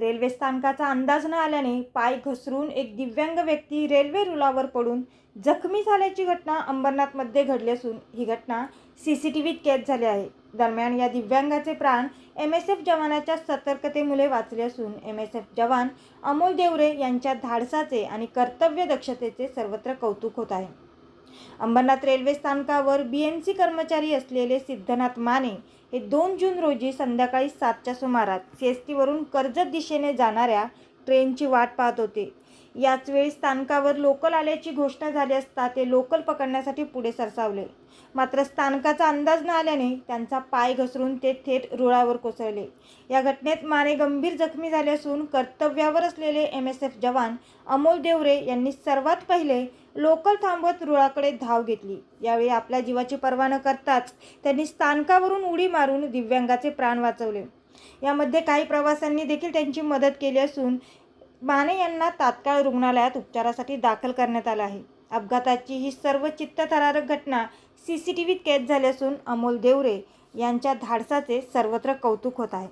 Railway स्थानकाचा अंदाज न आल्याने पाय घसरून एक दिव्यांग व्यक्ती रेल्वे रुलावर पडून जखमी झाल्याची घटना अंबरनाथमध्ये घडली असून ही घटना सी सी टी व्हीत कैद झाली आहे. दरम्यान या दिव्यांगाचे प्राण एम एस एफ जवानाच्या सतर्कतेमुळे वाचले असून एम एस एफ जवान अमोल देवरे यांच्या धाडसाचे आणि कर्तव्य दक्षतेचे सर्वत्र कौतुक होत आहे. अंबरनाथ रेल्वे स्थानकावर बी एम सी कर्मचारी असलेले सिद्धनाथ माने हे दोन जून रोजी संध्याकाळी सातच्या सुमारास सी एस टीवरून कर्जत दिशेने जाणाऱ्या ट्रेनची वाट पाहत होते. याच वेळी स्थानकावर लोकल आल्याची घोषणा झाली असता ते लोकल पकडण्यासाठी पुढे सरसावले. मात्र स्थानकाचा अंदाज न आल्याने त्यांचा पाय घसरून ते थेट रुळावर कोसळले. या घटनेत माने गंभीर जखमी झाले असून कर्तव्यावर असलेले एम एस एफ जवान अमोल देवरे यांनी सर्वात पहिले लोकल थांबवत रुळाकडे धाव घेतली. यावेळी आपल्या जीवाची पर्वा न करताच त्यांनी स्थानकावरून उडी मारून दिव्यांगाचे प्राण वाचवले. यामध्ये काही प्रवाशांनी देखील त्यांची मदत केली असून माने यांना तात्काळ रुग्णालयात उपचारासाठी दाखल करण्यात आलं आहे. अपघाताची ही सर्व चित्तथरारक घटना सी सी टी व्हीत कैद झाली असून अमोल देवरे यांच्या धाडसाचे सर्वत्र कौतुक होत आहे.